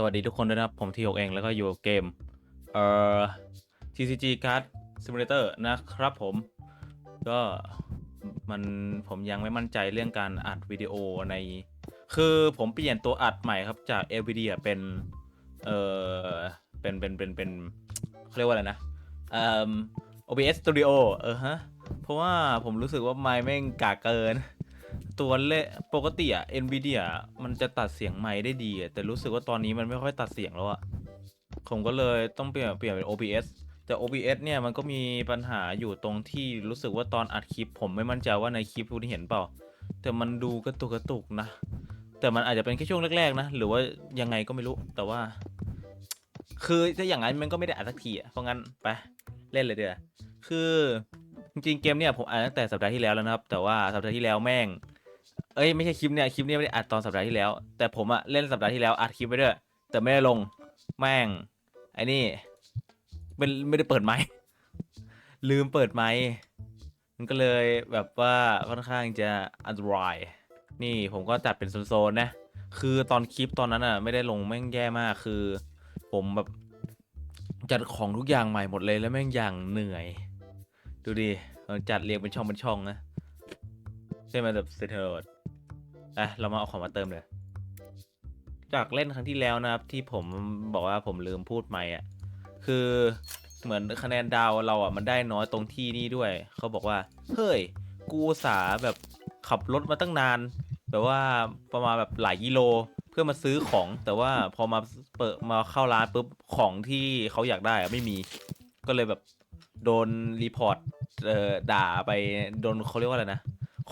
สวัสดีทุกคนด้วยนะครับ ผมทีหกเองแล้วก็อยู่กับเกม เอ่อ TCG Card Simulator นะครับผม ก็มันผมยังไม่มั่นใจเรื่องการอัดวิดีโอใน คือผมเปลี่ยนตัวอัดใหม่ครับจาก NVIDIA เป็น เอ่อ เป็น เป็น เป็น เป็นเขาเรียกว่าอะไรนะเอ่อ OBS Studio เออฮะ เพราะว่าผมรู้สึกว่าไมค์แม่งกากเกิน ตัวเลปกติอะ NVIDIA มันจะตัดเสียงไมค์ได้ดีอะแต่รู้สึกว่าตอนนี้มันไม่ค่อยตัดเสียงแล้วอะผมก็เลยต้องเปลี่ยนเปลี่ยนเป็น OBS แต่ OBS เนี่ยมันก็มีปัญหาอยู่ตรงที่รู้สึกว่าตอนอัดคลิป ผมไม่มั่นใจว่าในคลิปคุณเห็นเปล่า แต่มันดูกระตุกกระตุกนะ แต่มันอาจจะเป็นแค่ช่วงแรกๆนะ หรือว่ายังไงก็ไม่รู้ แต่ว่า คือถ้าอย่างนั้นมันก็ไม่ได้อัดสักทีอะเพราะงั้นไปเล่นเลยเดี๋ยวคือจริงๆเกมเนี่ยผมอัดตั้งแต่สัปดาห์ที่แล้วแล้วนะครับ แต่ว่าสัปดาห์ที่แล้วแม่ง เอ้ยไม่ใช่คลิปเนี่ยคลิปเนี่ยไม่ได้อัดตอนสัปดาห์ที่แล้ว แต่ผมอะเล่นสัปดาห์ที่แล้วอัดคลิปไปด้วยแต่ไม่ได้ลงแม่งไอ้นี่เป็นไม่ได้เปิดไมค์ลืมเปิดไมค์มันก็เลยแบบว่าค่อนข้างจะอันตรายนี่ผมก็จัดเป็นโซนๆนะคือตอนคลิปตอนนั้นอะไม่ได้ลงแม่งแย่มากคือ ผมแบบจัดของทุกอย่างใหม่หมดเลยแล้วแม่งอย่างเหนื่อย ดูดิจัดเรียงเป็นช่องเป็นช่องนะใช่ไหมแบบเซเทอร์ อะเรามาเอาของมาเติมเลย จากเล่นครั้งที่แล้วนะครับ ที่ผมบอกว่าผมลืมพูดไม่อะ คือเหมือนคะแนนดาวเราอะมันได้น้อยตรงที่นี่ด้วย เขาบอกว่า เฮ้ย กูสาแบบขับรถมาตั้งนาน แบบว่าประมาณแบบหลายกิโลเพื่อมาซื้อของ แต่ว่าพอมาเปิดมาเข้าร้านปุ๊บของที่เขาอยากได้อะไม่มี ก็เลยแบบโดนรีพอร์ตเอ่อด่าไปโดนเขาเรียกว่าอะไรนะ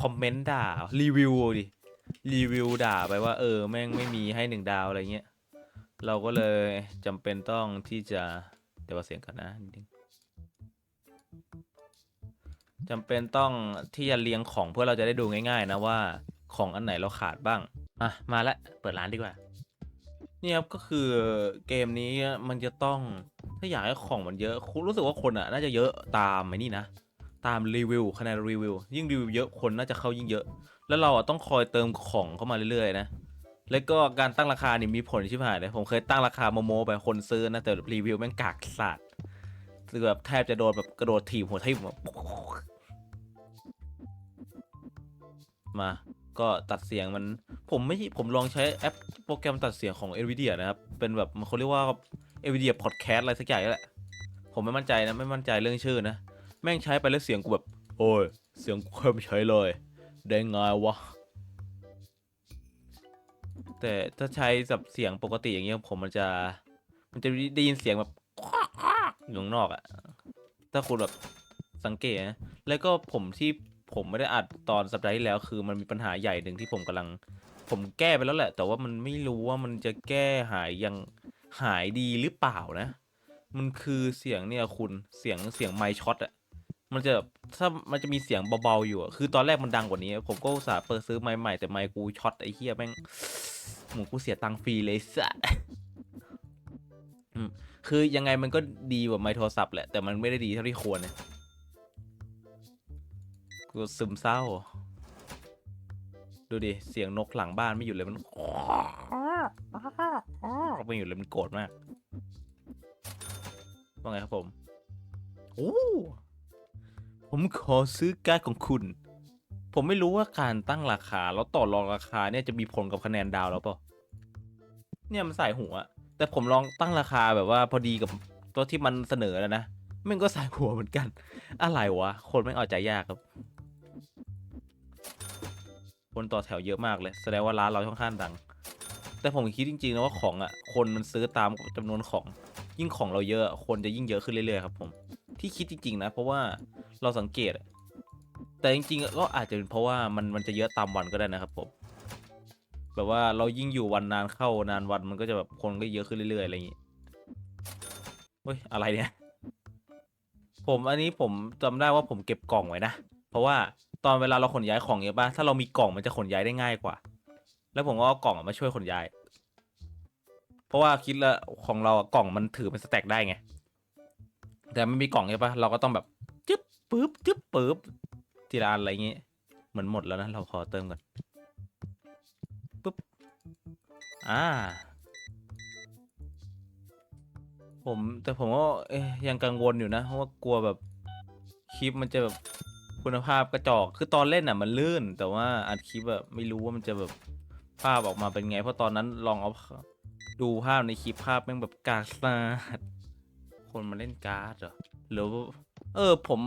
คอมเมนต์ด่ารีวิวดิ รีวิวด่าไปว่า เออ แม่งไม่มีให้หนึ่งดาวอะไรเงี้ย เราก็เลยจำเป็นต้องที่จะ เดี๋ยวเสียงกันนะนิดนึงจำเป็นต้องที่จะเรียงของเพื่อเราจะได้ดูง่าย ๆ นะว่าของอันไหนเราขาดบ้าง อะ มาละ เปิดร้านดีกว่า นี่ครับก็คือเกมนี้มันจะต้องถ้าอยากให้ของมันเยอะคุณรู้สึกว่าคนอะ น่าจะเยอะตามไอ้นี่นะ ตามรีวิวคะแนนรีวิว ยิ่งรีวิวเยอะคนน่าจะเข้ายิ่งเยอะ แล้วเราอะต้องคอยเติมของเข้ามาเรื่อยๆนะ แล้วก็การตั้งราคานี่มีผลชิบหายเลย ผมเคยตั้งราคาโมโมไปคนซื้อนะ แต่รีวิวแม่งกากสัตว์คือแบบแทบจะโดนแบบกระโดดถีบหัวทิ่มแบบมา ก็ตัดเสียงมัน ผมไม่ผมลองใช้แอปโปรแกรมตัดเสียงของ NVIDIA นะครับ เป็นแบบมันเขาเรียกว่า NVIDIA Podcast อะไรสักอย่างนี่แหละ ผมไม่มั่นใจนะ ไม่มั่นใจเรื่องชื่อนะ แม่งใช้ไปแล้วเสียงกูแบบ โอ้ย เสียงกูเคยไม่ใช้เลย ได้ไงวะ แต่ถ้าใช้กับเสียงปกติอย่างเงี้ยผมมันจะ มันจะได้ยินเสียงแบบอยู่ข้างนอกอะถ้าคุณแบบสังเกตนะแล้วก็ผมที่ผมไม่ได้อัดตอนสัปดาห์ที่แล้วคือมันมีปัญหาใหญ่หนึ่งที่ผมกำลัง ผมแก้ไปแล้วแหละ แต่ว่ามันไม่รู้ว่ามันจะแก้หายยังหายดีหรือเปล่านะ มันคือเสียงเนี่ยคุณเสียงเสียงไมช็อตอะ มันจะแบบถ้ามันจะมีเสียงเบาๆอยู่อะคือตอนแรกมันดังกว่านี้ ผมก็อุตส่าห์เปิดซื้อไมค์ใหม่แต่ไมค์กูช็อตไอ้เหี้ยแม่งหมูกูเสียตังค์ฟรีเลยสัสอืมคือยังไงมันก็ดีกว่าไมค์โทรศัพท์แหละ แต่มันไม่ได้ดีเท่าที่ควรเนี่ยกูซึมเศร้า ดูดิ เสียงนกหลังบ้านไม่หยุดเลยมันไม่หยุดเลยมันโกรธมากว่าไงครับผม โอ้ ผมขอซื้อการ์ดของคุณ ผมไม่รู้ว่าการตั้งราคาแล้วต่อรองราคาเนี่ยจะมีผลกับคะแนนดาวแล้วเปล่าเนี่ยมันใส่หัว แต่ผมลองตั้งราคาแบบว่าพอดีกับตัวที่มันเสนอแล้วนะมันก็ใส่หัวเหมือนกัน อะไรวะ คนไม่เอาใจยากครับ คนต่อแถวเยอะมากเลย แสดงว่าร้านเราค่อนข้างดัง แต่ผมคิดจริงๆนะว่าของอะ คนมันซื้อตามจำนวนของยิ่งของเราเยอะ คนจะยิ่งเยอะขึ้นเรื่อยๆครับผม ที่คิดจริง ๆ นะ เพราะว่าเราสังเกตอะแต่จริงๆก็อาจจะเป็นเพราะว่ามันมันจะเยอะตามวันก็ได้นะครับผม แบบว่าเรายิ่งอยู่วันนานเข้านานวันมันก็จะแบบคนก็เยอะขึ้นเรื่อยๆอะไรอย่างงี้เฮ้ยอะไรเนี่ย ผมอันนี้ผมจำได้ว่าผมเก็บกล่องไว้นะ เพราะว่าตอนเวลาเราขนย้ายของเยอะป่ะถ้าเรามีกล่องมันจะขนย้ายได้ง่ายกว่า แล้วผมก็เอากล่องมาช่วยขนย้าย เพราะว่าคิดล้วของเรากล่องมันถือเป็นสแต็กได้ไง แต่ไม่มีกล่องใช่ปะเราก็ต้องแบบจึ๊บปึ๊บจึ๊บปึ๊บทีละอันอะไรอย่างงี้ยเหมือนหมดแล้วนะเราขอเติมก่อนปึ๊บอ่า ผมแต่ผมก็ยยังกังวลอยู่นะเพราะว่ากลัวแบบคลิปมันจะแบบคุณภาพกระจอกคือตอนเล่นอะมันลื่น แต่ว่าอัดคลิปแบบไม่รู้ว่ามันจะแบบภาพออกมาเป็นไง เพราะตอนนั้นลองเอาดูภาพในคลิปภาพแม่งแบบกากสาด คนมาเล่นการ์ดเหรอหรือว่าเออผม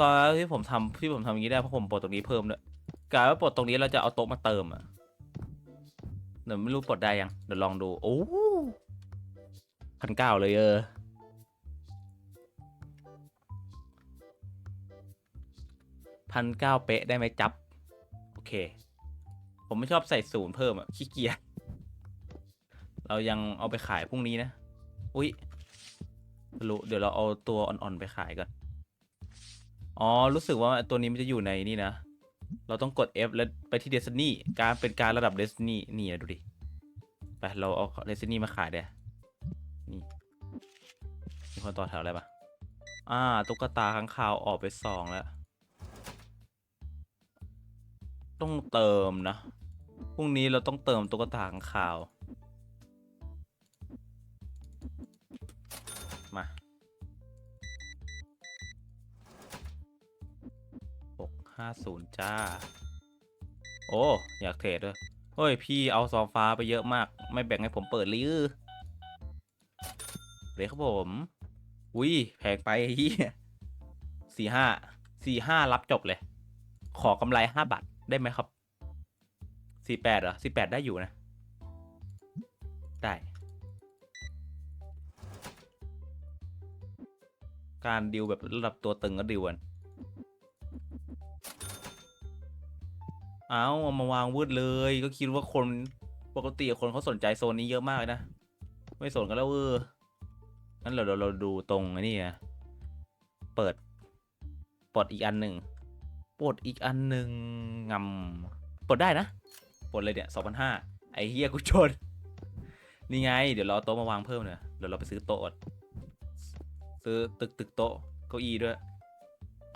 ตอนที่ผมทำที่ผมทำอย่างนี้ได้เพราะผมปลดตรงนี้เพิ่มด้วยกลายว่าปลดตรงนี้เราจะเอาโต๊ะมาเติมอะเดี๋ยวไม่รู้ปลดได้ยังเดี๋ยวลองดูโอ้พันเก้าเลยเออพันเก้าเป๊ะได้ไหมจับ โอเค ผมไม่ชอบใส่ศูนย์เพิ่มอะขี้เกียจเรายังเอาไปขายพรุ่งนี้นะ อุ๊ย รู้เดี๋ยวเราเอาตัวอ่อนๆไปขายก่อน อ๋อ รู้สึกว่าตัวนี้มันจะอยู่ในนี่นะ เราต้องกด F แล้วไปที่เดซนี่การเป็นการระดับเดซนี่นี่นะดูดิ ไป เราเอาเดซนี่มาขายเด้นี่ มีคนต่อแถวอะไรปะอ่า ตุ๊กตาข้างคาวออกไปสองแล้ว ต้องเติมนะ พรุ่งนี้เราต้องเติมตุ๊กตาข้างคาว ห้าศูนย์จ้า โอ้ อยากเทรดด้วยเฮ้ย พี่เอาซองฟ้าไปเยอะมาก ไม่แบ่งให้ผมเปิดลือเลยครับผม อุ้ยแพงไปเฮียสี่ห้าสี่ห้ารับจบเลย ขอกำไรห้าบาทได้ไหมครับสี่แปดเหรอสี่แปดได้อยู่นะ ได้การดิวแบบระดับตัวตึงก็ดิวกัน เอาเอามาวางวืดเลย ก็คิดว่าคนปกติคนเขาสนใจโซนนี้เยอะมากเลยนะ ไม่สนกันแล้วเอองั้นเราเราเราดูตรงไอ้นี่นะเปิดปลดอีกอันหนึ่งปลดอีกอันหนึ่งงำปลดได้นะปลดเลยเนี่ยสองพันห้าไอ้เฮียกูชน นี่ไง เดี๋ยวเราโต๊ะมาวางเพิ่มเนี่ยเดี๋ยวเราไปซื้อโต๊ะซื้อตึกตึกโต๊ะเก้าอี้ด้วย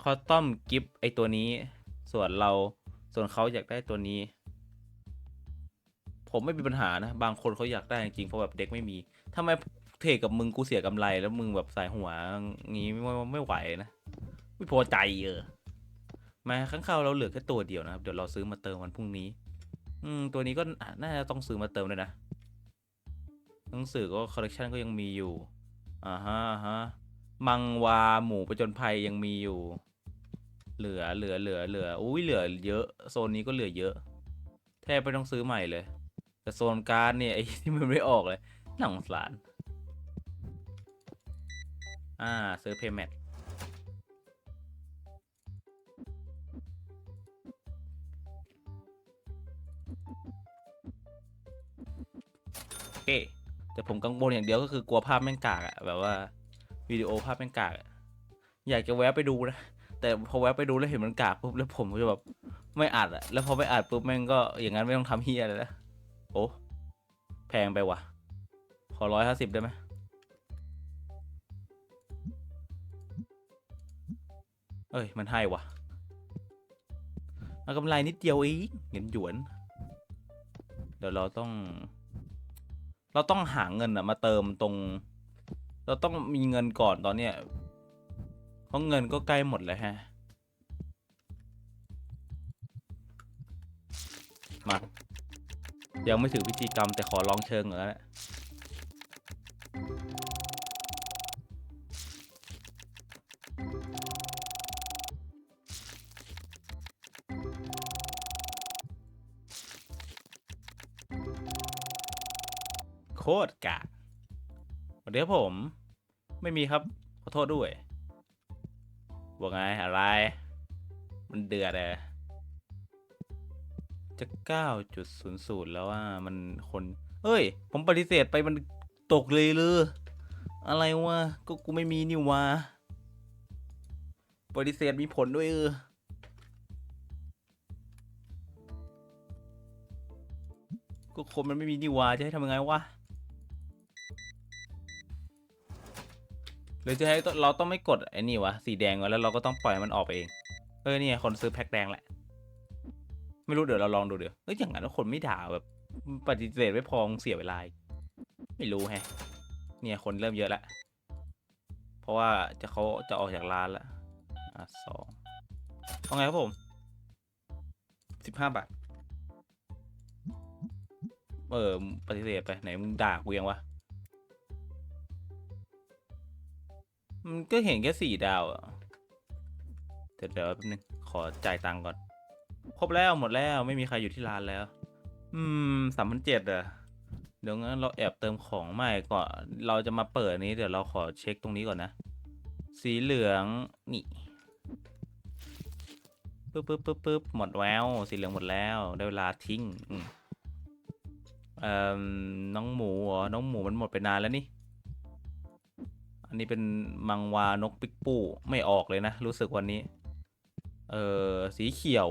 คอตอมกิฟไอตัวนี้ ส่วนเรา ส่วนเขาอยากได้ตัวนี้ ผมไม่มีปัญหานะ บางคนเขาอยากได้จริงๆเพราะแบบเด็กไม่มีทำไมเทกับมึงกูเสียกำไร แล้วมึงแบบใส่หัวงี้ไม่ไม่ไหวนะไม่พอใจเออมาข้างเข้าวเราเหลือแค่ตัวเดียวนะครับเดี๋ยวเราซื้อมาเติมวันพรุ่งนี้ อืมตัวนี้ก็น่าจะต้องซื้อมาเติมเลยนะหนังสือก็คอลเลกชันก็ยังมีอยู่อ่าฮะฮะมังวาหมูประจนภัยยังมีอยู่ เหลือเหลือเหลือเหลืออุ้ยเหลือเยอะโซนนี้ก็เหลือเยอะ แทบไม่ต้องซื้อใหม่เลย แต่โซนการ์ดเนี่ยไอ้ที่มันไม่ออกเลยหนังสารอ่าซื้อเพย์แมทโอเค แต่ผมกังวลอย่างเดียวก็คือกลัวภาพแม่งกากอะแบบว่า วิดีโอภาพแม่งกากอะอยากจะแวะไปดูนะ แต่พอแวะไปดูแล้วเห็นมันกากปุ๊บแล้วผมก็จะแบบไม่อัดอะแล้วพอไม่อัดปุ๊บแม่งก็อย่างนั้นไม่ต้องทำเฮียเลยนะโอ้แพงไปว่ะ ขอร้อยห้าสิบได้ไหมเอ้ย มันให้ว่ะเอากำไรนิดเดียวเองเงินหยวน เดี๋ยวเราต้อง เราต้องหาเงินอะมาเติมตรง เราต้องมีเงินก่อนตอนเนี้ย เพราะเงินก็ใกล้หมดแล้วฮะ มา ยังไม่ถึงพิธีกรรมแต่ขอลองเชิงก่อแล้วแหละโคตรกากเดี๋ยวผม ไม่มีครับ ขอโทษด้วย ว่าไงอะไร มันเดือดเลยจะ9.00แล้วว่ามันคน เอ้ย ผมปฏิเสธไปมันตกเลยเลยอะไรวะก็กูไม่มีนี่วะปฏิเสธมีผลด้วยเออก็คนมันไม่มีนี่วะจะให้ทำยังไงวะ หรือจะให้เราต้องไม่กดไอ้นี่วะสีแดงไว้แล้วเราก็ต้องปล่อยมันออกไปเองเออเนี่ยคนซื้อแพ็คแดงแหละ ไม่รู้เดี๋ยวเราลองดูเดี๋ยวเอ้ยอย่างนั้นคนไม่ด่าแบบปฏิเสธไม่พอเสียเวลาไม่รู้แฮะเนี่ยคนเริ่มเยอะแล้วราะว่าจะเขาจะออกจากร้านแล้วอะสองเอาไงครับผมสิบห้าบาทเออปฏิเสธไปไหนมึงด่ากูยังวะ มันก็เห็นแค่สี่ดาวอะเดี๋ยวเดี๋ยวแป๊บนึง ขอจ่ายตังค์ก่อน ครบแล้วหมดแล้วไม่มีใครอยู่ที่ร้านแล้ว อืมสามพันเจ็ดอะเดี๋ยวงั้นเราแอบเติมของใหม่ก่อน เราจะมาเปิดนี้เดี๋ยวเราขอเช็คตรงนี้ก่อนนะ สีเหลืองนี่ปึ๊บปึ๊บปึ๊บปึ๊บหมดแล้ว สีเหลืองหมดแล้ว ได้เวลาทิ้ง อืมเอ่อน้องหมูเหรอน้องหมูมันหมดไปนานแล้วนี่ อันนี้เป็นมังวานกปิกปูไม่ออกเลยนะ รู้สึกวันนี้ เออสีเขียว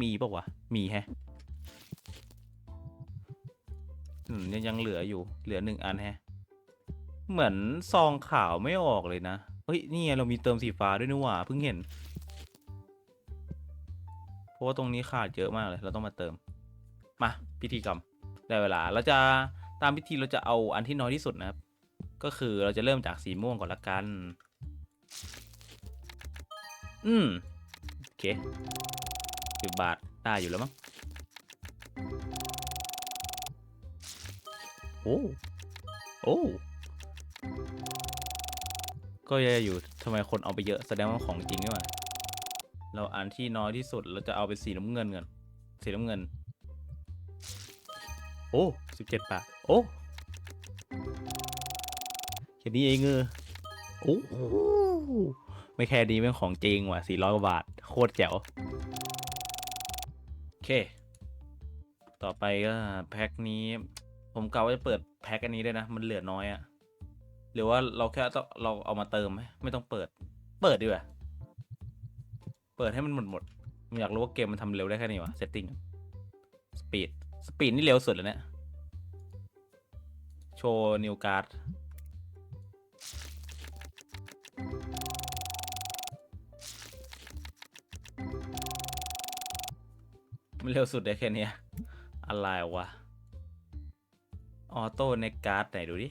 มีปะวะ มีแฮะยังยังเหลืออยู่เหลือหนึ่งอันแฮะ เหมือนซองขาวไม่ออกเลยนะ เฮ้ย นี่เรามีเติมสีฟ้าด้วยนี่หว่าเพิ่งเห็น เพราะว่าตรงนี้ขาดเยอะมากเลย เราต้องมาเติม มาพิธีกรรม ได้เวลาเราจะตามพิธีเราจะเอาอันที่น้อยที่สุดนะครับ ก็คือเราจะเริ่มจากสีม่วงก่อนละกัน อืม โอเคสิบบาทได้อยู่แล้วมั้งโอ้โอ้ก็แย่อยู่ทำไมคนเอาไปเยอะแสดงว่าของจริงนี่หว่าเราอันที่น้อยที่สุดเราจะเอาเป็นสีน้ำเงินกันสีน้ำเงิน โอ้สิบเจ็ดบาทโอ้ แค่นี้เองเออโอ้โหไม่แค่นี้เป็นของจริงว่ะสี่ร้อยกว่าบาท โคตรแจ๋ว โอเค ต่อไปก็แพ็คนี้ ผมกะว่าจะเปิดแพ็คอันนี้ด้วยนะ มันเหลือน้อยอะหรือว่าเราแค่ต้องเราเอามาเติมไหมไม่ต้องเปิด เปิดดีกว่า เปิดให้มันหมดหมดผมอยากรู้ว่าเกมมันทำเร็วได้แค่ไหนวะเซตติ้งสปีดสปีดนี่เร็วสุดแล้วเนี่ย โชว์นิวการ์ด มันเร็วสุดได้แค่เนี้ยอะไรวะ ออโต้ในการ์ดไหนดูดิ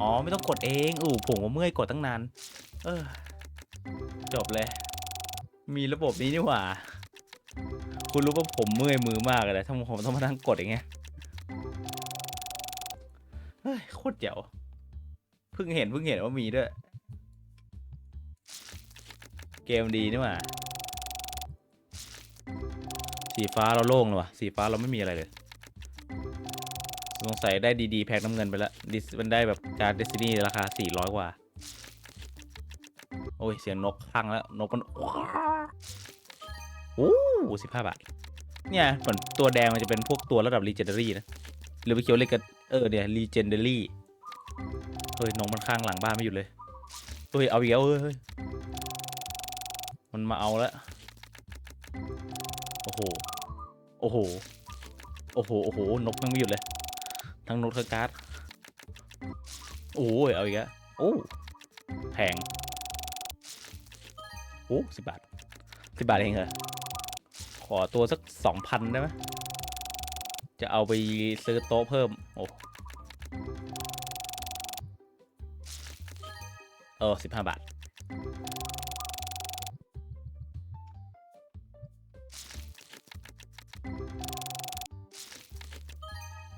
อ๋อ ไม่ต้องกดเองอู้ผมว่าเมื่อยกดตั้งนาน เออ จบเลย มีระบบนี้นี่หว่า คุณรู้ว่าผมเมื่อยมือมากเลยนะถ้าผมต้องมานั่งกดอย่างเงี้ย เฮ้ย โคตรเจ๋วเพิ่งเห็นเพิ่งเห็นว่ามีด้วย เกมดีนี่หว่า สีฟ้าเราโล่งเลยวะสีฟ้าเราไม่มีอะไรเลย สงสัยได้ดีๆ แพ็คน้ำเงินไปแล้วดิสมันได้แบบการเดซินี่ราคา 400 กว่า โอ้ย เสียงนกพังแล้ว นกมันโอ้สิบห้าบาท เนี่ยเหมือนตัวแดงมันจะเป็นพวกตัวระดับ Legendary นะ หรือไปเคียวเล็กกันเออเนี่ย Legendary เฮ้ยนกมันข้างหลังบ้านไม่หยุดเลยเฮ้ยเอาอีกแล้วเฮ้ยเฮ้ยมันมาเอาแล้ว โอ้โห โอ้โห โอ้โห โอ้โห นกมันไม่หยุดเลย ทั้งนกทั้งการ์ด โอ้ย เอาอีกแล้วโอ้ แพง โอ้สิบบาทสิบบาทเองเหรอ ขอตัวสักสองพันได้ไหมจะเอาไปซื้อโต๊ะเพิ่ม โอ้เออสิบห้าบาท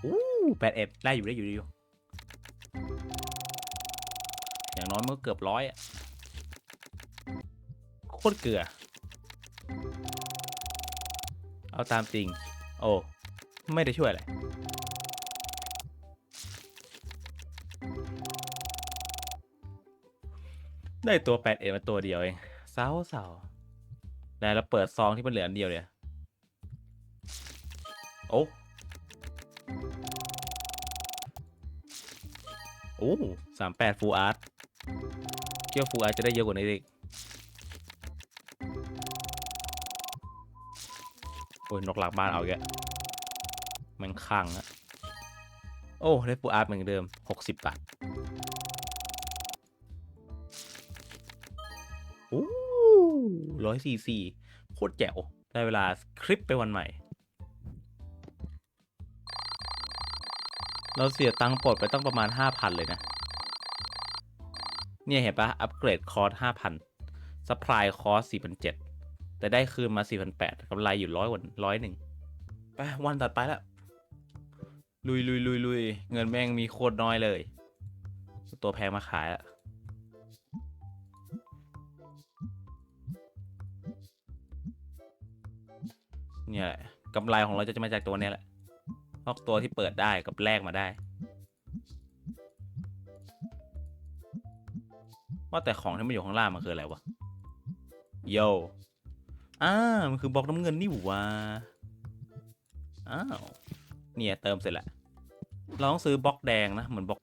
อู้แปดเอ็ดได้อยู่ได้อยู่ได้อยู่ อย่างน้อยมันก็เกือบร้อยอะโคตรเกลือ เอาตามจริง โอ้ ไม่ได้ช่วยอะไรได้ตัวแปดเอ็ดมาตัวเดียวเองเศร้าเศร้าแล้วเราเปิดซองที่มันเหลืออันเดียวเนี่ย โอ้ อ้สามแปดฟูอาร์ตเกี่ยวฟูอาร์ตจะได้เยอะกว่านี้อีกโอ้ยนกหลักบ้านเอาอีกแล้วมันคังอะโอ้ ได้ฟูอาร์ตเหมือนเดิมหกสิบบาทโอ้ร้อยสี่สี่โคตรแจ๋วได้เวลาคลิปไปวันใหม่ เราเสียตังค์ปลดไปตั้งประมาณห้าพันเลยนะ เนี่ยเห็นปะอัปเกรดคอร์สห้าพันสปายคอร์สสี่พันเจ็ดแต่ได้คืนมาสี่พันแปดกำไรอยู่ร้อยวันร้อยหนึ่งไปวันตัดไปแล้ว ลุยลุยลุยลุยเงินแม่งมีโคตรน้อยเลย ตัวแพงมาขายอะเนี่ยแหละกำไรของเราจะมาจากตัวเนี้ยแหละ นอกตัวที่เปิดได้กับแลกมาได้ ว่าแต่ของที่มันอยู่ข้างล่างมันคืออะไรวะโยอ่ามันคือบล็อกน้ำเงินนี่หว่าอ้าวเนี่ยเติมเสร็จแล้วเราต้องซื้อบล็อกแดงนะเหมือนบล็อก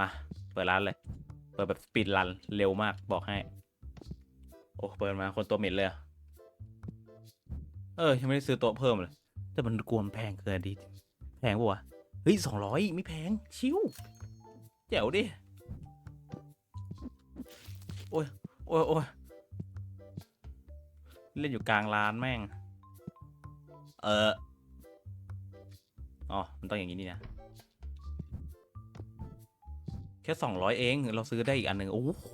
มาเปิดร้านเลยเปิดแบบสปีดรันเร็วมากบอกให้ โอ้เปิดมาคนตัวเหม็นเลยอะเออยังไม่ได้ซื้อโต๊ะเพิ่มเลย แต่มันกวนแพงเกินดี แพงปะวะ เฮ้ยสองร้อยไม่แพง ชิวแจ๋วดิ โอ้ย โอ้ยโอ้ยเล่นอยู่กลางร้านแม่ง เอออ๋อ มันต้องอย่างนี้นี่นะ แค่สองร้อยเอง เราซื้อได้อีกอันหนึ่งโอ้โห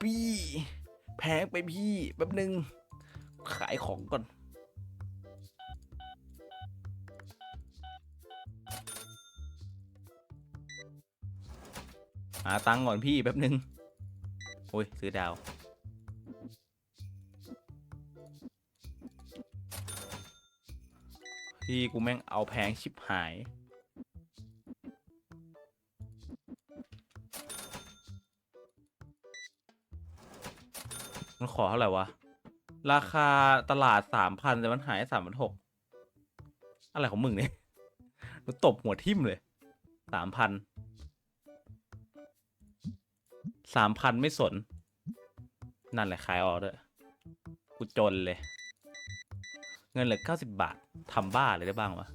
พี่ แพงไปพี่ แป๊บหนึ่งขายของก่อน หาตังค์ก่อนพี่แป๊บหนึ่งโอ้ยซื้อดาว พี่กูแม่งเอาแพงชิบหาย มันขอเท่าไหร่วะ ราคาตลาดสามพันแต่มันหายสามพันหกอะไรของมึงเนี่ย มันตบหัวทิ่มเลยสามพัน สามพันไม่สน นั่นแหละขายออกด้วยกูจนเลย เงินเหลือเก้าสิบบาททำบ้าอะไรได้บ้างวะ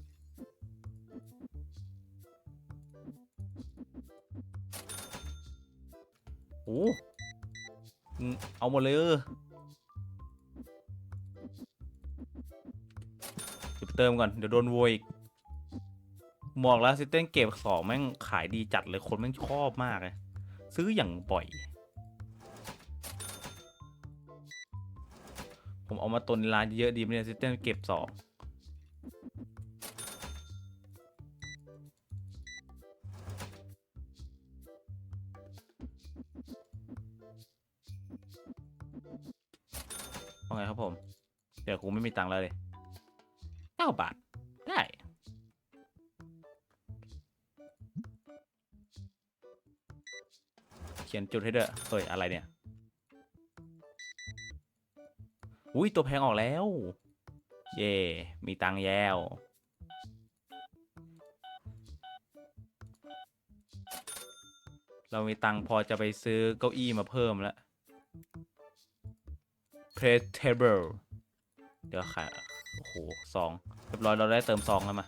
โอ้เอาหมดเลยเออเดี๋ยวไปเติมก่อน เดี๋ยวโดนโวยอีกบอกแล้วซิเต้นเก็บสองแม่งขายดีจัดเลยคนแม่งชอบมากเลย ซื้ออย่างบ่อย ผมเอามาตนในร้านเยอะดีไหมเนี่ยซิเต้นเก็บสองว่าไงครับผม เดี๋ยวกูไม่มีตังค์แล้วเลยเก้าบาท ขียนจุดให้ด้วยเฮ้ยอะไรเนี่ย อุ้ยตัวแพงออกแล้ว เย่มีตังแล้วเรามีตังพอจะไปซื้อเก้าอี้มาเพิ่มแล้ว play table เดี๋ยวขายโอ้โหซองเรียบร้อยเราได้เติมซองแล้วมา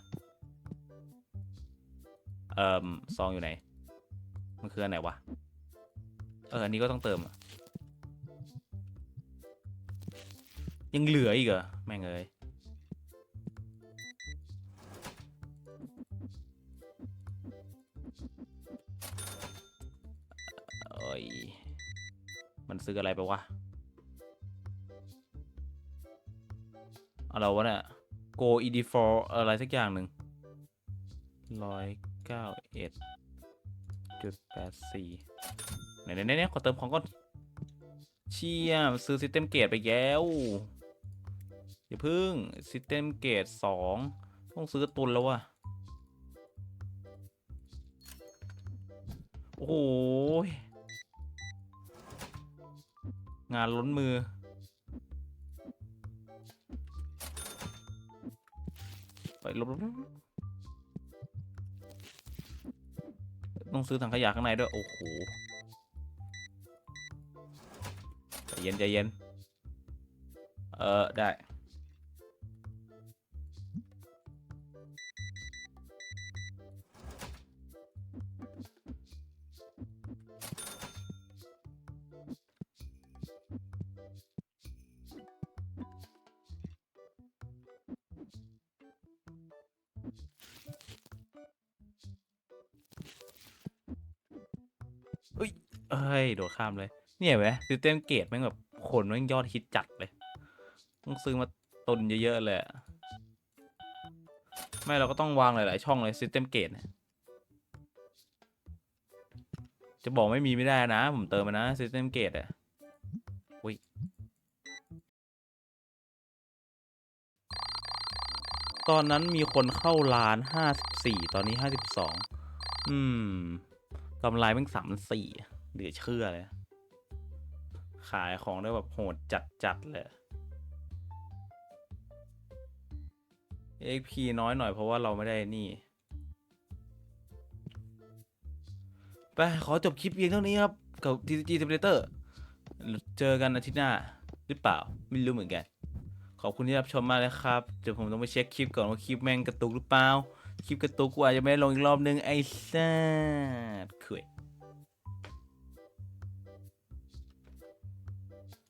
เอ่มซองอยู่ไหน มันคืออันไหนวะ เอออันนี้ก็ต้องเติมอะยังเหลืออีกเหรอ แม่งเอ้ยเอ้ยมันซื้ออะไรไปวะอะไรวะเนี่ย go ed4 อะไรสักอย่างหนึ่งร้อยเก้าเอ็ดจุดแปดสี่ ไหนไหนไหนขอเติมของก่อน เชี่ยซื้อ System Gate ไปแล้วอย่าพึ่ง System Gate สองต้องซื้อตุนแล้ววะโอ้โหยงานล้นมือ ไปลบต้องซื้อถังขยะข้างในด้วย โอ้โห เย็นใจเย็น เออ ได้เฮ้ย โดดข้ามเลย เนี่ยเว้ยซิสเต็มเกตแม่งแบบคนแม่งยอดฮิตจัดเลย ต้องซื้อมาตุนเยอะๆเลยไม่เราก็ต้องวางหลายๆช่องเลยซิสเต็มเกตจะบอกไม่มีไม่ได้นะ ผมเติมมานะซิสเต็มเกตอะอุ้ยตอนนั้นมีคนเข้าล้านห้าสิบสี่ตอนนี้ห้าสิบสองอืมกำไรแม่งสามสี่เหลือเชื่อเลย ขายของได้แบบโหดจัดๆเลย XP น้อยหน่อยเพราะว่าเราไม่ได้นี่ไปขอจบคลิปเพียงเท่านี้ครับ กับ TCG Simulator เจอกันอาทิตย์หน้า หรือเปล่า ไม่รู้เหมือนกัน ขอบคุณที่รับชมมากเลยครับ เดี๋ยวผมต้องไปเช็คคลิปก่อนว่าคลิปแม่งกระตุกหรือเปล่า คลิปกระตุกกูอาจจะไม่ได้ลงอีกรอบนึงไอ้สัสคุย